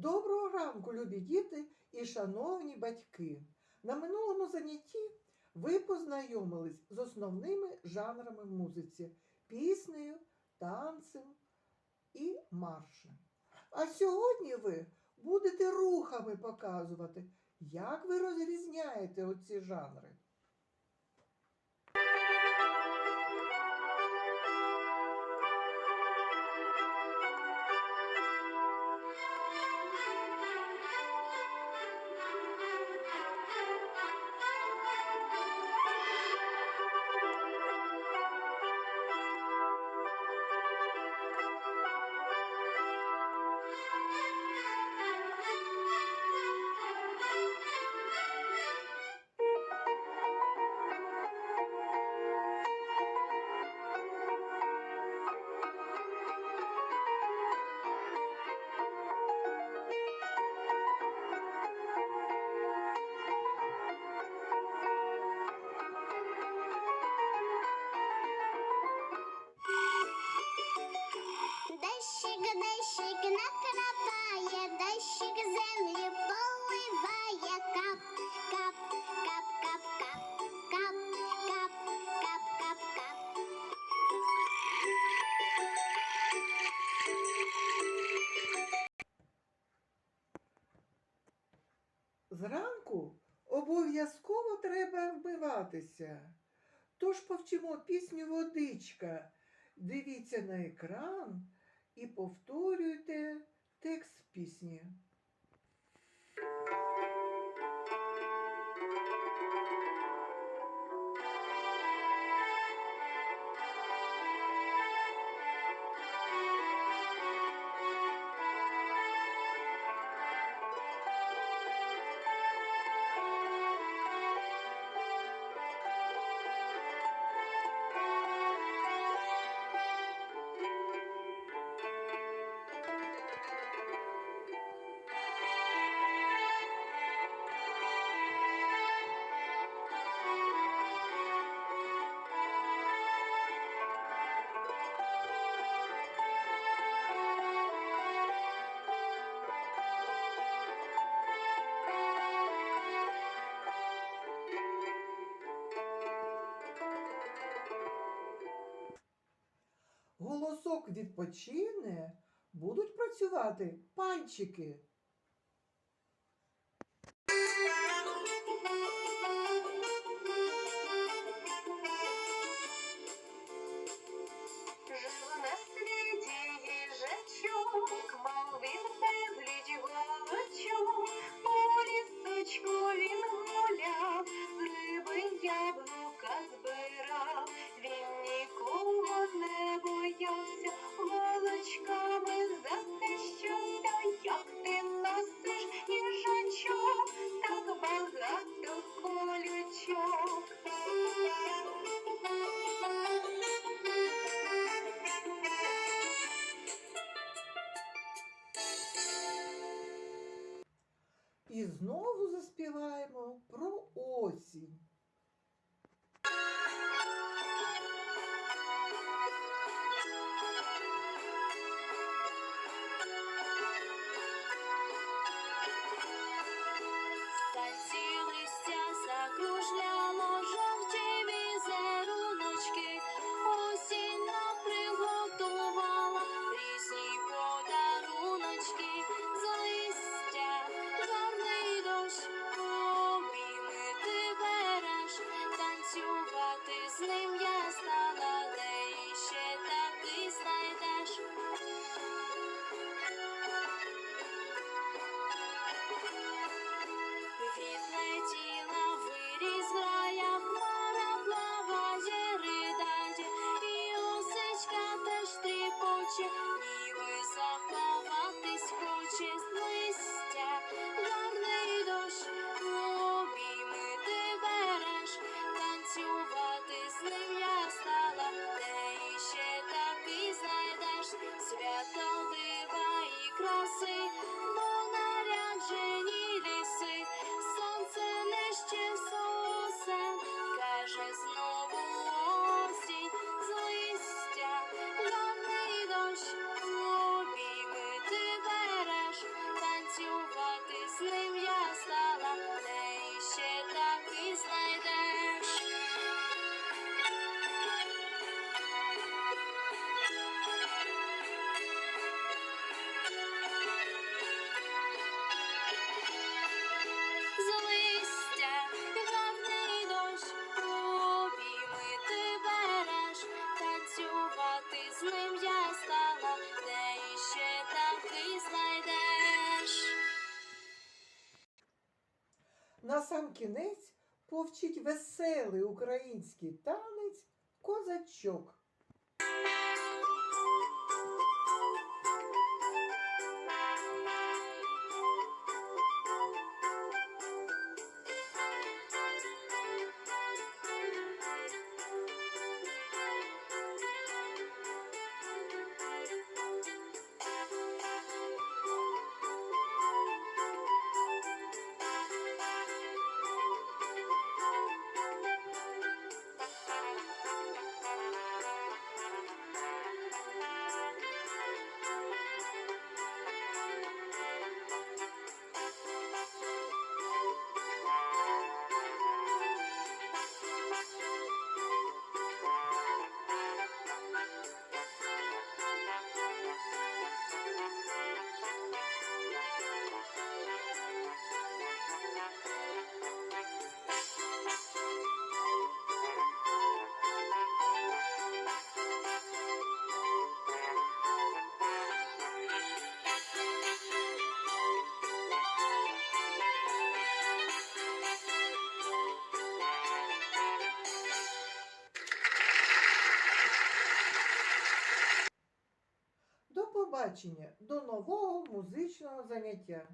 Доброго ранку, любі діти і шановні батьки. На минулому занятті ви познайомились з основними жанрами музиці піснею, танцем і маршем. А сьогодні ви будете рухами показувати, як ви розрізняєте оці жанри. Зранку обов'язково треба вмиватися. Тож повчимо пісню водичка. Дивіться на екран і повторюйте текст пісні. Голосок відпочине, будуть працювати пальчики. Знову заспіваємо про осінь. з ним я стала. Сам кінець повчить веселий український танець козачок. Побачення, до нового музичного заняття.